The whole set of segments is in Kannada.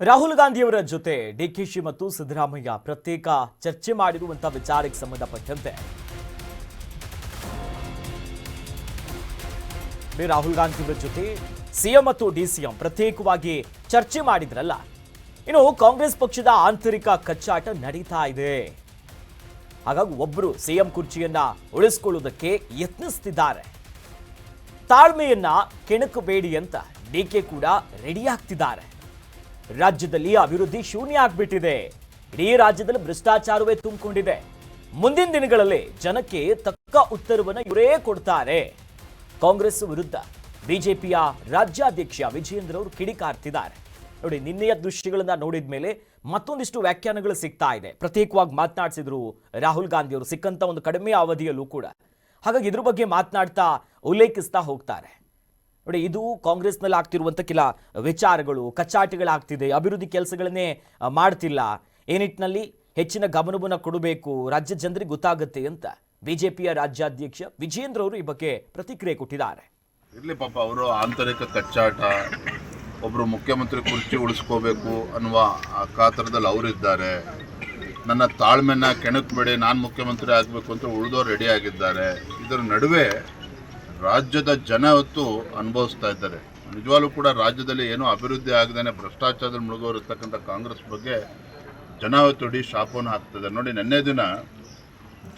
ರಾಹುಲ್ ಗಾಂಧಿಯವರ ಜೊತೆ ಡಿಕೆಶಿ ಮತ್ತು ಸಿದ್ದರಾಮಯ್ಯ ಪ್ರತ್ಯೇಕ ಚರ್ಚೆ ಮಾಡಿರುವಂತಹ ವಿಚಾರಕ್ಕೆ ಸಂಬಂಧಪಟ್ಟಂತೆ. ರಾಹುಲ್ ಗಾಂಧಿಯವರ ಜೊತೆ ಸಿಎಂ ಮತ್ತು ಡಿಸಿಎಂ ಪ್ರತ್ಯೇಕವಾಗಿ ಚರ್ಚೆ ಮಾಡಿದ್ರಲ್ಲ. ಇನ್ನು ಕಾಂಗ್ರೆಸ್ ಪಕ್ಷದ ಆಂತರಿಕ ಕಚ್ಚಾಟ ನಡೀತಾ ಇದೆ. ಹಾಗಾಗಿ ಒಬ್ಬರು ಸಿಎಂ ಕುರ್ಚಿಯನ್ನ ಉಳಿಸಿಕೊಳ್ಳುವುದಕ್ಕೆ ಯತ್ನಿಸ್ತಿದ್ದಾರೆ. ತಾಳ್ಮೆಯನ್ನ ಕೆಣಕಬೇಡಿ ಅಂತ ಡಿಕೆ ಕೂಡ ರೆಡಿ ಆಗ್ತಿದ್ದಾರೆ. ರಾಜ್ಯದಲ್ಲಿ ಅಭಿವೃದ್ಧಿ ಶೂನ್ಯ ಆಗ್ಬಿಟ್ಟಿದೆ. ಇಡೀ ರಾಜ್ಯದಲ್ಲಿ ಭ್ರಷ್ಟಾಚಾರವೇ ತುಂಬಿಕೊಂಡಿದೆ. ಮುಂದಿನ ದಿನಗಳಲ್ಲಿ ಜನಕ್ಕೆ ತಕ್ಕ ಉತ್ತರವನ್ನು ಇವರೇ ಕೊಡ್ತಾರೆ. ಕಾಂಗ್ರೆಸ್ ವಿರುದ್ಧ ಬಿಜೆಪಿಯ ರಾಜ್ಯಾಧ್ಯಕ್ಷ ವಿಜಯೇಂದ್ರ ಅವರು ಕಿಡಿಕಾರ್ತಿದ್ದಾರೆ. ನೋಡಿ, ನಿನ್ನೆಯ ದೃಶ್ಯಗಳನ್ನ ನೋಡಿದ ಮೇಲೆ ಮತ್ತೊಂದಿಷ್ಟು ವ್ಯಾಖ್ಯಾನಗಳು ಸಿಗ್ತಾ ಇದೆ. ಪ್ರತ್ಯೇಕವಾಗಿ ಮಾತನಾಡಿಸಿದ್ರು ರಾಹುಲ್ ಗಾಂಧಿ ಅವರು. ಸಿಕ್ಕಂತ ಒಂದು ಕಡಿಮೆ ಅವಧಿಯಲ್ಲೂ ಕೂಡ. ಹಾಗಾಗಿ ಇದ್ರ ಬಗ್ಗೆ ಮಾತನಾಡ್ತಾ ಉಲ್ಲೇಖಿಸ್ತಾ ಹೋಗ್ತಾರೆ. ನೋಡಿ, ಇದು ಕಾಂಗ್ರೆಸ್ನಲ್ಲಿ ಆಗ್ತಿರುವಂಥ ಕೆಲ ವಿಚಾರಗಳು ಕಚ್ಚಾಟಗಳಾಗ್ತಿದೆ ಅಭಿವೃದ್ಧಿ ಕೆಲಸಗಳನ್ನೇ ಮಾಡ್ತಿಲ್ಲ. ಈ ನಿಟ್ಟಿನಲ್ಲಿ ಹೆಚ್ಚಿನ ಗಮನವನ್ನು ಕೊಡಬೇಕು. ರಾಜ್ಯ ಜನರಿಗೆ ಗೊತ್ತಾಗುತ್ತೆ ಅಂತ ಬಿಜೆಪಿಯ ರಾಜ್ಯಾಧ್ಯಕ್ಷ ವಿಜೇಂದ್ರ ಅವರು ಈ ಬಗ್ಗೆ ಪ್ರತಿಕ್ರಿಯೆ ಕೊಟ್ಟಿದ್ದಾರೆ. ಇರಲಿ ಪಾಪ, ಅವರು ಆಂತರಿಕ ಕಚ್ಚಾಟ ಒಬ್ಬರು ಮುಖ್ಯಮಂತ್ರಿ ಕುರ್ಚಿ ಉಳಿಸ್ಕೋಬೇಕು ಅನ್ನುವ, ಆ, ಕಾತರದಲ್ಲಿ ಅವರಿದ್ದಾರೆ. ನನ್ನ ತಾಳ್ಮೆನ ಕೆಣಕ್ಬೇಡಿ, ನಾನು ಮುಖ್ಯಮಂತ್ರಿ ಆಗಬೇಕು ಅಂತ ಉಳಿದೋರು ರೆಡಿ ಆಗಿದ್ದಾರೆ. ಇದರ ನಡುವೆ ರಾಜ್ಯದ ಜನ ಇವತ್ತು ಅನುಭವಿಸ್ತಾ ಇದ್ದಾರೆ. ನಿಜವಾಗ್ಲೂ ಕೂಡ ರಾಜ್ಯದಲ್ಲಿ ಏನೋ ಅಭಿವೃದ್ಧಿ ಆಗದೇ ಭ್ರಷ್ಟಾಚಾರದಲ್ಲಿ ಮುಳುಗೋರಿರ್ತಕ್ಕಂಥ ಕಾಂಗ್ರೆಸ್ ಬಗ್ಗೆ ಜನ ಇವತ್ತು ಶಾಪವನ್ನು ಹಾಕ್ತಿದ್ದಾರೆ. ನೋಡಿ ನಿನ್ನೆ ದಿನ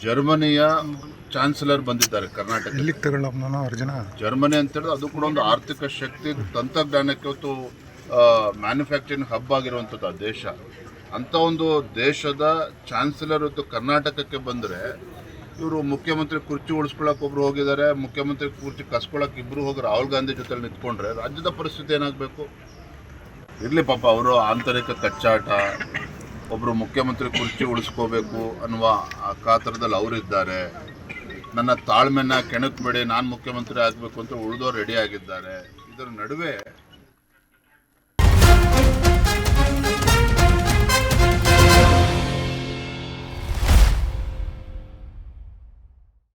ಜರ್ಮನಿಯ ಚಾನ್ಸಲರ್ ಬಂದಿದ್ದಾರೆ ಕರ್ನಾಟಕ ಜರ್ಮನಿ ಅಂತ ಹೇಳಿದ್ರೆ ಅದು ಕೂಡ ಒಂದು ಆರ್ಥಿಕ ಶಕ್ತಿ ತಂತ್ರಜ್ಞಾನಕ್ಕೆ ಇವತ್ತು ಮ್ಯಾನುಫ್ಯಾಕ್ಚರಿಂಗ್ ಹಬ್ ಆಗಿರುವಂಥದ್ದು ಆ ದೇಶ. ಅಂಥ ಒಂದು ದೇಶದ ಚಾನ್ಸಲರ್ ಇವತ್ತು ಕರ್ನಾಟಕಕ್ಕೆ ಬಂದರೆ ಇವರು ಮುಖ್ಯಮಂತ್ರಿ ಕುರ್ಚಿ ಉಳಿಸ್ಕೊಳ್ಳೋಕೆ ಒಬ್ರು ಹೋಗಿದ್ದಾರೆ, ಮುಖ್ಯಮಂತ್ರಿ ಕುರ್ಚಿ ಕಸ್ಕೊಳ್ಳೋಕೆ ಇಬ್ಬರು ಹೋಗಿ ರಾಹುಲ್ ಗಾಂಧಿ ಜೊತೆ ನಿಂತ್ಕೊಂಡ್ರೆ ರಾಜ್ಯದ ಪರಿಸ್ಥಿತಿ ಏನಾಗಬೇಕು? ಇರಲಿ ಪಾಪ, ಅವರು ಆಂತರಿಕ ಕಚ್ಚಾಟ ಒಬ್ಬರು ಮುಖ್ಯಮಂತ್ರಿ ಕುರ್ಚಿ ಉಳಿಸ್ಕೋಬೇಕು ಅನ್ನುವ ಆ ಕಾತರದಲ್ಲಿ ಅವರಿದ್ದಾರೆ. ನನ್ನ ತಾಳ್ಮೆನ ಕೆಣಕ್ಬೇಡಿ, ನಾನು ಮುಖ್ಯಮಂತ್ರಿ ಆಗಬೇಕು ಅಂತ ಉಳಿದೋರು ರೆಡಿ ಆಗಿದ್ದಾರೆ. ಇದರ ನಡುವೆ